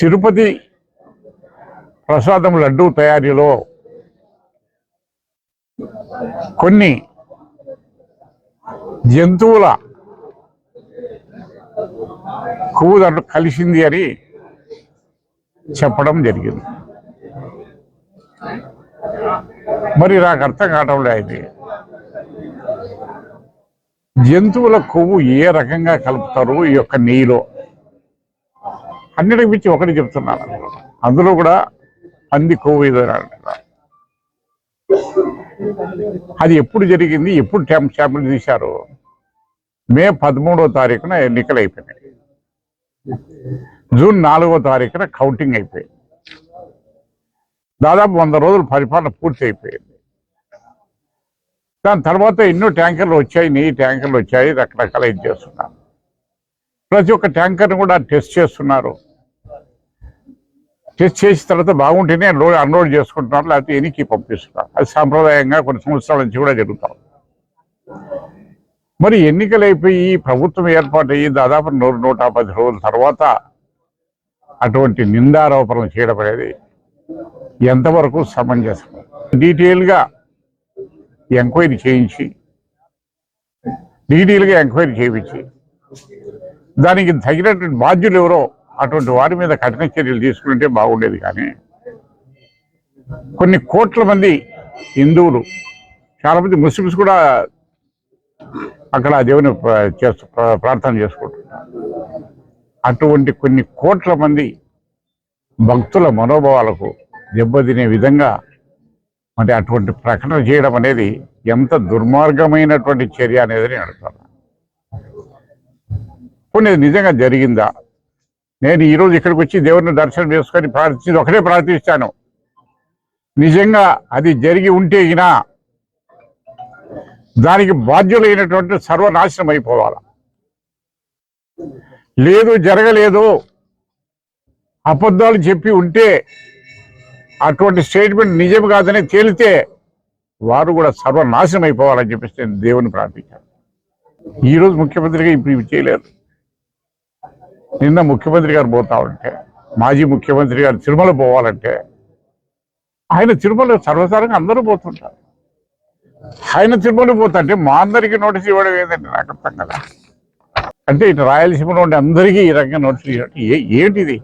తిరుపతి ప్రసాదం లడ్డు తయారీలో కొన్ని జంతువుల కొవ్వు దాంట్లో కలిసింది అని చెప్పడం జరిగింది. మరి నాకు అర్థం కావడం లేదు. జంతువుల కొవ్వు ఏ రకంగా కలుపుతారు? ఈ యొక్క నెయ్యిలో అన్నిటికి మించి ఒకటి చెప్తున్నాను. అందులో కూడా పంది కొవ్వు అంటున్నారు. అది ఎప్పుడు జరిగింది ఎప్పుడు ట్యాంప్ శాంపుల్ తీశారు? మే పదమూడవ తారీఖున ఎన్నికలు అయిపోయినాయి. జూన్ నాలుగో తారీఖున కౌంటింగ్ అయిపోయింది. దాదాపు వంద రోజులు పరిపాలన పూర్తి అయిపోయింది. దాని తర్వాత ఎన్నో ట్యాంకర్లు వచ్చాయి నెయ్యి ట్యాంకర్లు వచ్చాయి రకరకాల ఇది చేస్తున్నారు. ప్రతి ఒక్క ట్యాంకర్ని కూడా టెస్ట్ చేస్తున్నారు. టెస్ట్ చేసిన తర్వాత బాగుంటేనే లోడ్ అన్లోడ్ చేసుకుంటున్నారు లేకపోతే ఎనికి పంపిస్తున్నారు. అది సాంప్రదాయంగా కొన్ని సంవత్సరాల నుంచి కూడా జరుగుతాం మరి ఎన్నికలు అయిపోయి ప్రభుత్వం ఏర్పాటు అయ్యి దాదాపు నూరు నూట పది రోజుల తర్వాత అటువంటి నిందారోపణలు చేయడం అనేది ఎంతవరకు సమంజసం? డీటెయిల్గా ఎంక్వైరీ చేయించి డీటెయిల్గా ఎంక్వైరీ చేయించి దానికి తగినటువంటి బాధ్యులు ఎవరో అటువంటి వారి మీద కఠిన చర్యలు తీసుకుంటే బాగుండేది కానీ కొన్ని కోట్ల మంది హిందువులు చాలామంది ముస్లిమ్స్ కూడా అక్కడ దేవుని ప్ర- చేస్తూ ప్రార్థన చేసుకుంటున్నారు. అటువంటి కొన్ని కోట్ల మంది భక్తుల మనోభావాలకు దెబ్బతినే విధంగా మరి అటువంటి ప్రకటన చేయడం అనేది ఎంత దుర్మార్గమైనటువంటి చర్య అనేది నేను అడుగుతాను కొన్ని నిజంగా జరిగిందా? నేను ఈరోజు ఇక్కడికి వచ్చి దేవుడిని దర్శనం చేసుకొని ప్రార్థించి ఒకటే ప్రార్థిస్తాను. నిజంగా అది జరిగి ఉంటే ఇనా దానికి బాధ్యులైనటువంటి సర్వనాశనం అయిపోవాల. లేదు జరగలేదు అబద్ధాలు చెప్పి ఉంటే అటువంటి స్టేట్మెంట్ నిజం కాదని తేలితే వారు కూడా సర్వనాశనం అయిపోవాలని చెప్పేసి నేను దేవుని ప్రార్థించాను ఈరోజు ముఖ్యమంత్రిగా ఇప్పుడు ఇవి చేయలేదు. నిన్న ముఖ్యమంత్రి గారు పోతా ఉంటే మాజీ ముఖ్యమంత్రి గారు తిరుమల పోవాలంటే ఆయన తిరుమల సర్వసారంగా అందరూ పోతుంటారు. ఆయన తిరుమల పోతుంటే మా అందరికీ నోటీస్ ఇవ్వడం ఏదంటే నాకు అర్థం కదా అంటే ఇటు రాయలసీమలో ఉండే అందరికీ ఈ రకంగా నోటీస్ ఇవ్వడం ఏ ఏంటిది?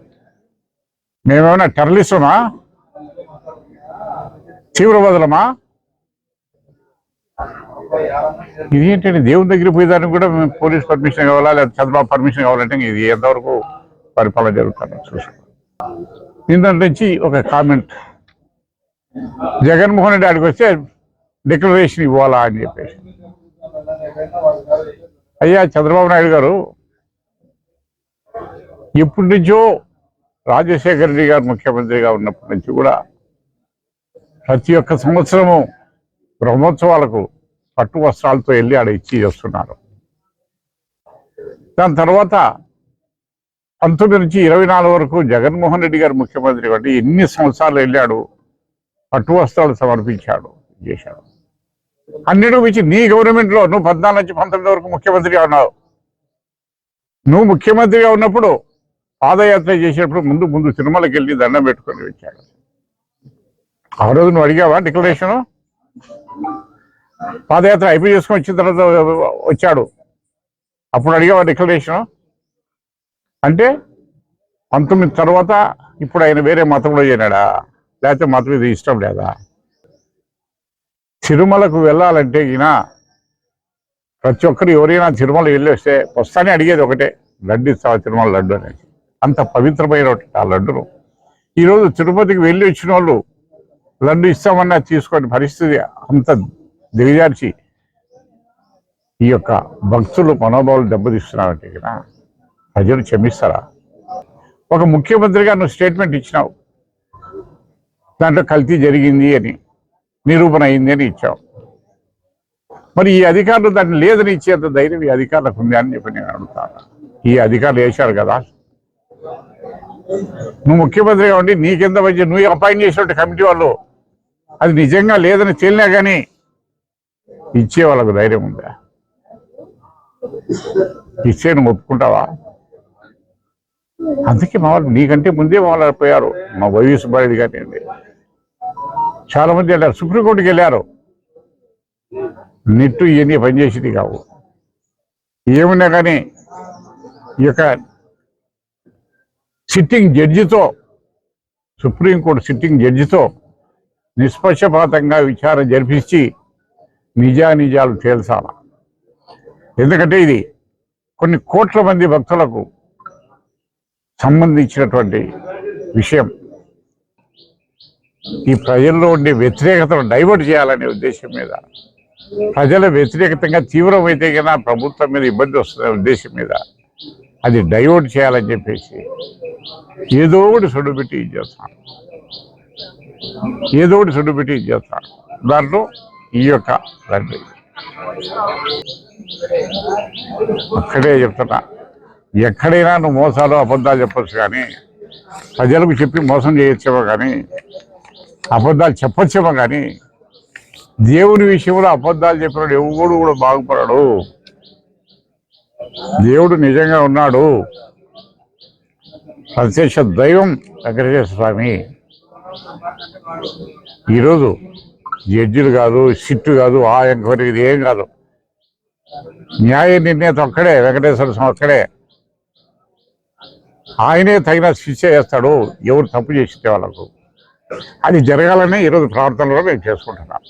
మేమేమైనా టెర్రలిస్టమా తీవ్రవాదులమా? ఇది ఏంటంటే దేవుని దగ్గర పోయేదానికి కూడా మేము పోలీస్ పర్మిషన్ కావాలా లేదా చంద్రబాబు పర్మిషన్ కావాలంటే ఇది ఎంతవరకు పరిపాలన జరుగుతుంది దీని నిన్న నుంచి ఒక కామెంట్. జగన్మోహన్ రెడ్డి ఆడికి వస్తే డిక్లరేషన్ ఇవ్వాలా అని చెప్పేసి. అయ్యా చంద్రబాబు నాయుడు గారు ఎప్పటి నుంచో రాజశేఖర రెడ్డి గారు ముఖ్యమంత్రిగా ఉన్నప్పటి నుంచి కూడా ప్రతి ఒక్క సంవత్సరము బ్రహ్మోత్సవాలకు పట్టు వస్త్రాలతో వెళ్ళి ఆడ ఇచ్చి చేస్తున్నారు. దాని తర్వాత పంతొమ్మిది నుంచి ఇరవై నాలుగు వరకు జగన్మోహన్ రెడ్డి గారు ముఖ్యమంత్రి కాబట్టి ఎన్ని సంవత్సరాలు వెళ్ళాడు పట్టు వస్త్రాలు సమర్పించాడు చేశాడు. అన్నిటి మించి నీ గవర్నమెంట్లో నువ్వు పద్నాలుగు నుంచి పంతొమ్మిది వరకు ముఖ్యమంత్రిగా ఉన్నావు. నువ్వు ముఖ్యమంత్రిగా ఉన్నప్పుడు పాదయాత్ర చేసేటప్పుడు ముందు ముందు తిరుమలకి వెళ్ళి దండం పెట్టుకొని వచ్చాడు. ఆ రోజు నువ్వు అడిగావా డిక్లరేషను? పాదయాత్ర అయిపోయి చేసుకొని వచ్చిన తర్వాత వచ్చాడు. అప్పుడు అడిగేవాడు డిక్లరేషన్ అంటే పంతొమ్మిది తర్వాత ఇప్పుడు ఆయన వేరే మతంలో చేరాడా లేకపోతే మతం ఇది ఇష్టం లేదా? తిరుమలకు వెళ్ళాలంటే ఈయన ప్రతి ఒక్కరు ఎవరైనా తిరుమల వెళ్ళి వస్తే వస్తానే అడిగేది ఒకటే లడ్డు ఇస్తావా తిరుమల లడ్డు? అనేది అంత పవిత్రమైన ఆ లడ్డును. ఈరోజు తిరుపతికి వెళ్ళి వచ్చిన వాళ్ళు లడ్డు ఇస్తామన్నా తీసుకొని పరిస్థితి అంత దిగజార్చి ఈ యొక్క భక్తులు మనోభావాలు దెబ్బతీస్తున్నారంటే కదా ప్రజలు క్షమిస్తారా? ఒక ముఖ్యమంత్రిగా నువ్వు స్టేట్మెంట్ ఇచ్చినావు. దాంట్లో కల్తీ జరిగింది అని నిరూపణ అయింది అని ఇచ్చావు. మరి ఈ అధికారులు దాన్ని లేదని ఇచ్చేంత ధైర్యం ఈ అధికారులకు ఉంది అని చెప్పి నేను అడుగుతాను ఈ అధికారులు వేశారు కదా. నువ్వు ముఖ్యమంత్రిగా ఉండి నీకెంత మంచి నువ్వు అపాయింట్ చేసినట్టు కమిటీ వాళ్ళు అది నిజంగా లేదని తేలినా కానీ ఇచ్చే వాళ్ళకు ధైర్యం ఉందా? ఇచ్చే నువ్వు ఒప్పుకుంటావా అందుకే మా వాళ్ళు నీకంటే ముందే మా వాళ్ళు పోయారు. మా వైవి సుబ్బారెడ్డి కానివ్వండి చాలా మంది వెళ్ళారు సుప్రీంకోర్టుకి వెళ్ళారు. నెట్టు ఇవన్నీ పనిచేసేది కావు. ఏమున్నా కానీ ఈ యొక్క సిట్టింగ్ జడ్జితో సుప్రీంకోర్టు సిట్టింగ్ జడ్జితో నిష్పక్షపాతంగా విచారణ జరిపించి నిజానిజాలు తేల్చాల. ఎందుకంటే ఇది కొన్ని కోట్ల మంది భక్తులకు సంబంధించినటువంటి విషయం. ఈ ప్రజల్లో ఉండే వ్యతిరేకతను డైవర్ట్ చేయాలనే ఉద్దేశం మీద ప్రజల వ్యతిరేకతంగా తీవ్రమైతే కన్నా ప్రభుత్వం మీద ఇబ్బంది వస్తున్న ఉద్దేశం మీద అది డైవర్ట్ చేయాలని చెప్పేసి ఏదో ఒకటి సొడుబెట్టి ఇది చేస్తాను ఏదో ఒకటి సొడుబెట్టి ఇది చేస్తాను దాంట్లో ఈ యొక్క తండ్రి అక్కడే చెప్తున్నా. ఎక్కడైనా నువ్వు మోసాలు అబద్ధాలు చెప్పచ్చు కానీ ప్రజలకు చెప్పి మోసం చేయొచ్చేమో కానీ అబద్ధాలు చెప్పొచ్చేమో కానీ దేవుని విషయంలో అబద్ధాలు చెప్పినాడు ఎవడు కూడా బాగుపడడు. దేవుడు నిజంగా ఉన్నాడు. ప్రత్యక్ష దైవం వెంకటేశ్వర స్వామి. ఈరోజు జడ్జిలు కాదు సిట్టు కాదు ఆ ఎంక్వైరీ ఇది ఏం కాదు. న్యాయ నిర్ణేత ఒక్కడే వెంకటేశ్వర స్వామి ఒక్కడే ఆయనే తగిన శిక్ష చేస్తాడు ఎవరు తప్పు చేస్తే వాళ్ళకు. అది జరగాలనే ఈరోజు ప్రార్థనలో మేము చేసుకుంటున్నాం